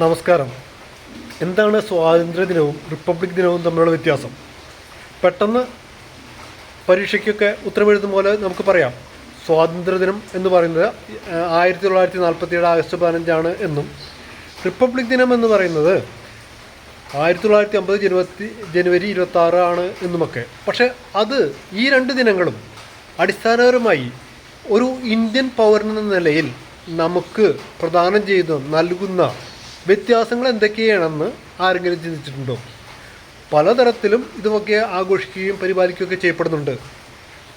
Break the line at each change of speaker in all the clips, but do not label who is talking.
നമസ്കാരം. എന്താണ് സ്വാതന്ത്ര്യ ദിനവും റിപ്പബ്ലിക് ദിനവും തമ്മിലുള്ള വ്യത്യാസം? പെട്ടെന്ന് പരീക്ഷയ്ക്കൊക്കെ ഉത്തരമെഴുതും പോലെ നമുക്ക് പറയാം. സ്വാതന്ത്ര്യ ദിനം എന്ന് പറയുന്നത് ആയിരത്തി തൊള്ളായിരത്തി നാൽപ്പത്തി ഏഴ് ആഗസ്റ്റ് പതിനഞ്ചാണ് എന്നും. റിപ്പബ്ലിക് ദിനം എന്ന് പറയുന്നത് ആയിരത്തി തൊള്ളായിരത്തി അമ്പത് ജനുവരി ജനുവരി ഇരുപത്തി ആണ് എന്നുമൊക്കെ. പക്ഷേ അത് ഈ രണ്ട് ദിനങ്ങളും അടിസ്ഥാനപരമായി ഒരു ഇന്ത്യൻ പൗരനെന്ന നിലയിൽ നമുക്ക് പ്രദാനം ചെയ്ത് നൽകുന്ന വ്യത്യാസങ്ങൾ എന്തൊക്കെയാണെന്ന് ആരെങ്കിലും ചിന്തിച്ചിട്ടുണ്ടോ? പലതരത്തിലും ഇതുമൊക്കെ ആഘോഷിക്കുകയും പരിപാലിക്കുകയൊക്കെ ചെയ്യപ്പെടുന്നുണ്ട്.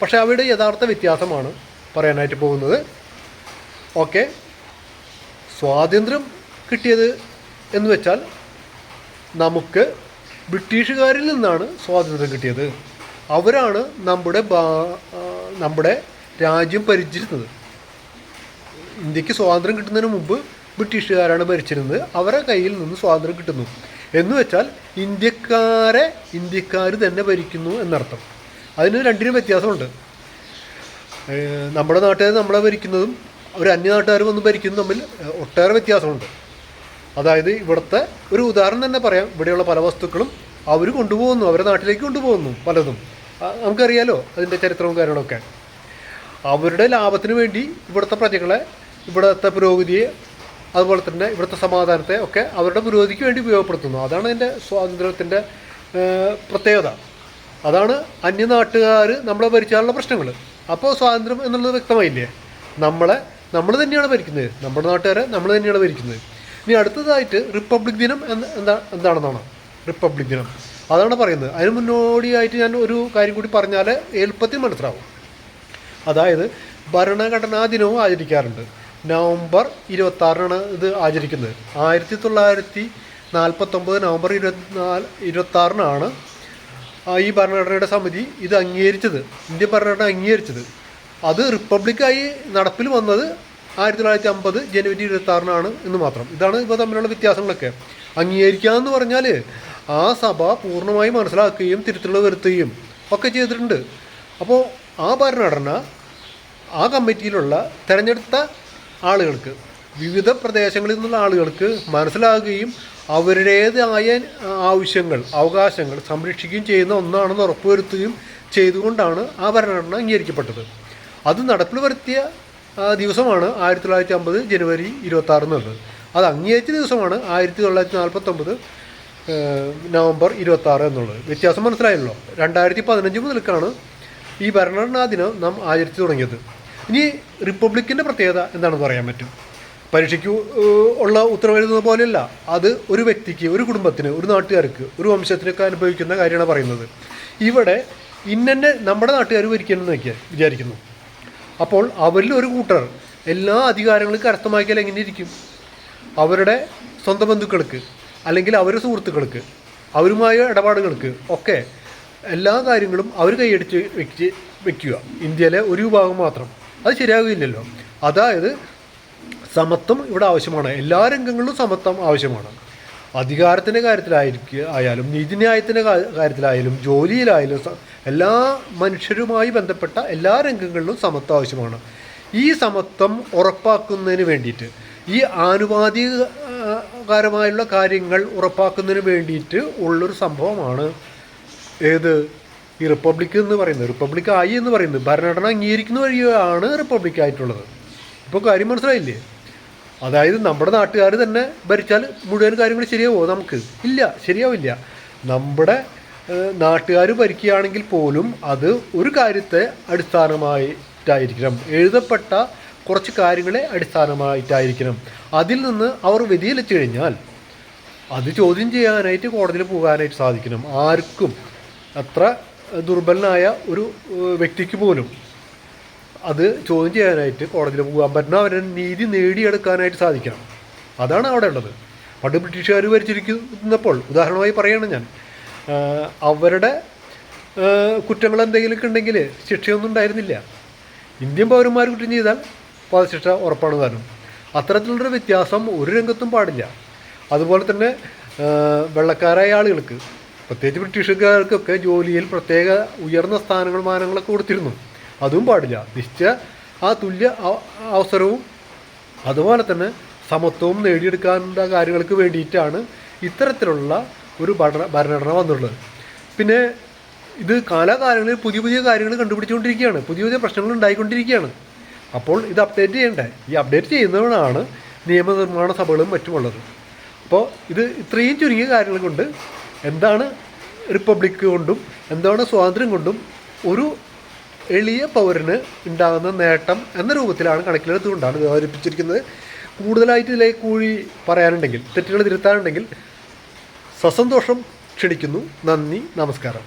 പക്ഷേ അവയുടെ യഥാർത്ഥ വ്യത്യാസമാണ് പറയാനായിട്ട് പോകുന്നത്. ഓക്കെ. സ്വാതന്ത്ര്യം കിട്ടിയത് എന്ന് വെച്ചാൽ നമുക്ക് ബ്രിട്ടീഷുകാരിൽ നിന്നാണ് സ്വാതന്ത്ര്യം കിട്ടിയത്. അവരാണ് നമ്മുടെ നമ്മുടെ രാജ്യം ഭരിച്ചിരുന്നത്. ഇന്ത്യയ്ക്ക് സ്വാതന്ത്ര്യം കിട്ടുന്നതിന് മുമ്പ് ബ്രിട്ടീഷുകാരാണ് ഭരിച്ചിരുന്നത്. അവരെ കയ്യിൽ നിന്ന് സ്വാതന്ത്ര്യം കിട്ടുന്നു. എന്ന് വെച്ചാൽ ഇന്ത്യക്കാരെ ഇന്ത്യക്കാർ തന്നെ ഭരിക്കുന്നു എന്നർത്ഥം. അതിന് രണ്ടിനും വ്യത്യാസമുണ്ട്. നമ്മുടെ നാട്ടുകാർ നമ്മളെ ഭരിക്കുന്നതും ഒരു അന്യ നാട്ടുകാർ വന്ന് ഭരിക്കുന്നതും തമ്മിൽ ഒട്ടേറെ വ്യത്യാസമുണ്ട്. അതായത് ഇവിടുത്തെ ഒരു ഉദാഹരണം തന്നെ പറയാം. ഇവിടെയുള്ള പല വസ്തുക്കളും അവർ കൊണ്ടുപോകുന്നു. അവരുടെ നാട്ടിലേക്ക് കൊണ്ടുപോകുന്നു പലതും. നമുക്കറിയാലോ അതിന്റെ ചരിത്രവും കാര്യങ്ങളൊക്കെ. അവരുടെ ലാഭത്തിന് വേണ്ടി ഇവിടുത്തെ പ്രജകളെ ഇവിടുത്തെ പുരോഗതിയെ അതുപോലെ തന്നെ ഇവിടുത്തെ സമാധാനത്തെ ഒക്കെ അവരുടെ പുരോഗതിക്ക് വേണ്ടി ഉപയോഗപ്പെടുത്തുന്നു. അതാണ് അതിന്റെ സ്വാതന്ത്ര്യത്തിന്റെ പ്രത്യേകത. അതാണ് അന്യനാട്ടുകാർ നമ്മളെ ഭരിച്ചാലുള്ള പ്രശ്നങ്ങൾ. അപ്പോൾ സ്വാതന്ത്ര്യം എന്നുള്ളത് വ്യക്തമായില്ലേ? നമ്മളെ നമ്മൾ തന്നെയാണ് ഭരിക്കുന്നത്. നമ്മുടെ നാട്ടുകാരെ നമ്മൾ തന്നെയാണ് ഭരിക്കുന്നത്. ഇനി അടുത്തതായിട്ട് റിപ്പബ്ലിക് ദിനം എന്ന് എന്താ എന്താണെന്നാണ്? റിപ്പബ്ലിക് ദിനം. അതാണ് പറയുന്നത്. അതിന് മുന്നോടിയായിട്ട് ഞാൻ ഒരു കാര്യം കൂടി പറഞ്ഞാൽ എളുപ്പത്തിൽ മനസ്സിലാവും. അതായത് ഭരണഘടനാ ദിനവും ആചരിക്കാറുണ്ട്. നവംബർ ഇരുപത്താറിനാണ് ഇത് ആചരിക്കുന്നത്. ആയിരത്തി തൊള്ളായിരത്തി നാൽപ്പത്തൊമ്പത് നവംബർ ഇരുപത്തിനാല് ഇരുപത്താറിനാണ് ഈ ഭരണഘടനയുടെ സമിതി ഇത് അംഗീകരിച്ചത്. ഇന്ത്യൻ ഭരണഘടന അംഗീകരിച്ചത്. അത് റിപ്പബ്ലിക്കായി നടപ്പിൽ വന്നത് ആയിരത്തി തൊള്ളായിരത്തി അമ്പത് ജനുവരി ഇരുപത്തി ആറിനാണ് എന്ന് മാത്രം. ഇതാണ് ഇപ്പോൾ തമ്മിലുള്ള വ്യത്യാസങ്ങളൊക്കെ. അംഗീകരിക്കുക എന്ന് പറഞ്ഞാൽ ആ സഭ പൂർണമായി മനസ്സിലാക്കുകയും തിരുത്തലുകൾ വരുത്തുകയും ഒക്കെ ചെയ്തിട്ടുണ്ട്. അപ്പോൾ ആ ഭരണഘടന ആ കമ്മിറ്റിയിലുള്ള തിരഞ്ഞെടുത്ത ആളുകൾക്ക് വിവിധ പ്രദേശങ്ങളിൽ നിന്നുള്ള ആളുകൾക്ക് മനസ്സിലാകുകയും അവരുടേതായ ആവശ്യങ്ങൾ അവകാശങ്ങൾ സംരക്ഷിക്കുകയും ചെയ്യുന്ന ഒന്നാണെന്ന് ഉറപ്പുവരുത്തുകയും ചെയ്തുകൊണ്ടാണ് ആ ഭരണഘടന അംഗീകരിക്കപ്പെട്ടത്. അത് നടപ്പിൽ വരുത്തിയ ദിവസമാണ് ആയിരത്തി തൊള്ളായിരത്തി അമ്പത് ജനുവരി ഇരുപത്തി ആറ് എന്നുള്ളത് അത് അംഗീകരിച്ച ദിവസമാണ് ആയിരത്തി തൊള്ളായിരത്തി നാൽപ്പത്തൊമ്പത് നവംബർ ഇരുപത്തി ആറ് എന്നുള്ളത്. വ്യത്യാസം മനസ്സിലായല്ലോ. രണ്ടായിരത്തി പതിനഞ്ച് മുതൽക്കാണ് ഈ ഭരണഘടനാ ദിനം നാം ആചരിച്ചു തുടങ്ങിയത്. ഇനി റിപ്പബ്ലിക്കിന്റെ പ്രത്യേകത എന്താണെന്ന് പറയാൻ പറ്റും? പരീക്ഷയ്ക്ക് ഉള്ള ഉത്തരവെഴുതുന്ന പോലെയല്ല. അത് ഒരു വ്യക്തിക്ക് ഒരു കുടുംബത്തിന് ഒരു നാട്ടുകാർക്ക് ഒരു വംശത്തിനൊക്കെ അനുഭവിക്കുന്ന കാര്യമാണ് പറയുന്നത്. ഇവിടെ ഇന്നെ നമ്മുടെ നാട്ടുകാർ ഭരിക്കണമെന്ന് വയ്ക്കുക വിചാരിക്കുന്നു. അപ്പോൾ അവരിൽ ഒരു കൂട്ടർ എല്ലാ അധികാരങ്ങളും കരസ്ഥമാക്കിയാൽ എങ്ങനെ ഇരിക്കും? അവരുടെ സ്വന്തം ബന്ധുക്കൾക്ക് അല്ലെങ്കിൽ അവരുടെ സുഹൃത്തുക്കൾക്ക് അവരുമായ ഇടപാടുകൾക്ക് ഒക്കെ എല്ലാ കാര്യങ്ങളും അവർ കൈയടിച്ച് വെച്ച് വെക്കുക. ഇന്ത്യയിലെ ഒരു വിഭാഗം മാത്രം. അത് ശരിയാകില്ലല്ലോ അതായത് സമത്വം ഇവിടെ ആവശ്യമാണ്. എല്ലാ രംഗങ്ങളിലും സമത്വം ആവശ്യമാണ്. അധികാരത്തിന്റെ കാര്യത്തിലായിരിക്കുക ആയാലും നീതിന്യായത്തിന്റെ കാര്യത്തിലായാലും ജോലിയിലായാലും എല്ലാ മനുഷ്യരുമായി ബന്ധപ്പെട്ട എല്ലാ രംഗങ്ങളിലും സമത്വം ആവശ്യമാണ്. ഈ സമത്വം ഉറപ്പാക്കുന്നതിന് വേണ്ടിയിട്ട് ഈ ആനുപാതികരമായുള്ള കാര്യങ്ങൾ ഉറപ്പാക്കുന്നതിന് വേണ്ടിയിട്ട് ഉള്ളൊരു സംഭവമാണ് ഏത്? ഈ റിപ്പബ്ലിക് എന്ന് പറയുന്നത് റിപ്പബ്ലിക് ആയി എന്ന് പറയുന്നത് ഭരണഘടന അംഗീകരിക്കുന്ന വഴിയാണ് റിപ്പബ്ലിക് ആയിട്ടുള്ളത്. ഇപ്പോൾ കാര്യം മനസ്സിലായില്ലേ? അതായത് നമ്മുടെ നാട്ടുകാർ തന്നെ ഭരിച്ചാൽ മുഴുവൻ കാര്യങ്ങൾ ശരിയാവുമോ നമുക്ക്? ഇല്ല ശരിയാവില്ല. നമ്മുടെ നാട്ടുകാർ ഭരിക്കുകയാണെങ്കിൽ പോലും അത് ഒരു കാര്യത്തെ അടിസ്ഥാനമായിട്ടായിരിക്കണം. എഴുതപ്പെട്ട കുറച്ച് കാര്യങ്ങളെ അടിസ്ഥാനമായിട്ടായിരിക്കണം. അതിൽ നിന്ന് അവർ വ്യതിചലിച്ചു കഴിഞ്ഞാൽ അത് ചോദ്യം ചെയ്യാനായിട്ട് കോടതിയിൽ പോകാനായിട്ട് സാധിക്കണം. ആർക്കും അത്ര ദുർബലനായ ഒരു വ്യക്തിക്ക് പോലും അത് ചോദ്യം ചെയ്യാനായിട്ട് കോടതിയിൽ പോകാൻ പറ്റുന്ന അവരെ നീതി നേടിയെടുക്കാനായിട്ട് സാധിക്കണം. അതാണ് അവിടെ ഉള്ളത്. പണ്ട് ബ്രിട്ടീഷുകാർ ഭരിച്ചിരിക്കുന്നപ്പോൾ ഉദാഹരണമായി പറയുകയാണ് ഞാൻ അവരുടെ കുറ്റങ്ങൾ എന്തെങ്കിലുമൊക്കെ ഉണ്ടെങ്കിൽ ശിക്ഷയൊന്നും ഉണ്ടായിരുന്നില്ല. ഇന്ത്യൻ പൗരന്മാർ കുറ്റം ചെയ്താൽ വധശിക്ഷ ഉറപ്പാണ് കാരണം. അത്തരത്തിലുള്ളൊരു വ്യത്യാസം ഒരു രംഗത്തും പാടില്ല. അതുപോലെ തന്നെ വെള്ളക്കാരായ ആളുകൾക്ക് പ്രത്യേകിച്ച് ബ്രിട്ടീഷുകാർക്കൊക്കെ ജോലിയിൽ പ്രത്യേക ഉയർന്ന സ്ഥാനങ്ങൾ മാനങ്ങളൊക്കെ കൊടുത്തിരുന്നു. അതും പാടില്ല. നിശ്ചയ ആ തുല്യ അവസരവും അതുപോലെ തന്നെ സമത്വവും നേടിയെടുക്കാനുള്ള കാര്യങ്ങൾക്ക് വേണ്ടിയിട്ടാണ് ഇത്തരത്തിലുള്ള ഒരു ഭരണ ഭരണഘടന വന്നിട്ടുള്ളത്. പിന്നെ ഇത് കാലാകാലങ്ങളിൽ പുതിയ പുതിയ കാര്യങ്ങൾ കണ്ടുപിടിച്ചുകൊണ്ടിരിക്കുകയാണ്. പുതിയ പുതിയ പ്രശ്നങ്ങൾ ഉണ്ടായിക്കൊണ്ടിരിക്കുകയാണ്. അപ്പോൾ ഇത് അപ്ഡേറ്റ് ചെയ്യണ്ടേ? ഈ അപ്ഡേറ്റ് ചെയ്യുന്നവനാണ് നിയമനിർമ്മാണ സഭകളും മറ്റുമുള്ളത്. അപ്പോൾ ഇത് ഇത്രയും ചുരുങ്ങിയ കാര്യങ്ങൾ കൊണ്ട് എന്താണ് റിപ്പബ്ലിക് കൊണ്ടും എന്താണ് സ്വാതന്ത്ര്യം കൊണ്ടും ഒരു എളിയ പൗരന് ഉണ്ടാകുന്ന നേട്ടം എന്ന രൂപത്തിലാണ് കണക്കിലെടുത്തുകൊണ്ടാണ് ഇത് അവതരിപ്പിച്ചിരിക്കുന്നത് കൂടുതലായിട്ട് ഇതിലേക്ക് കൂടി പറയാനുണ്ടെങ്കിൽ തെറ്റുകൾ തിരുത്താനുണ്ടെങ്കിൽ സസന്തോഷം ക്ഷണിക്കുന്നു. നന്ദി നമസ്കാരം.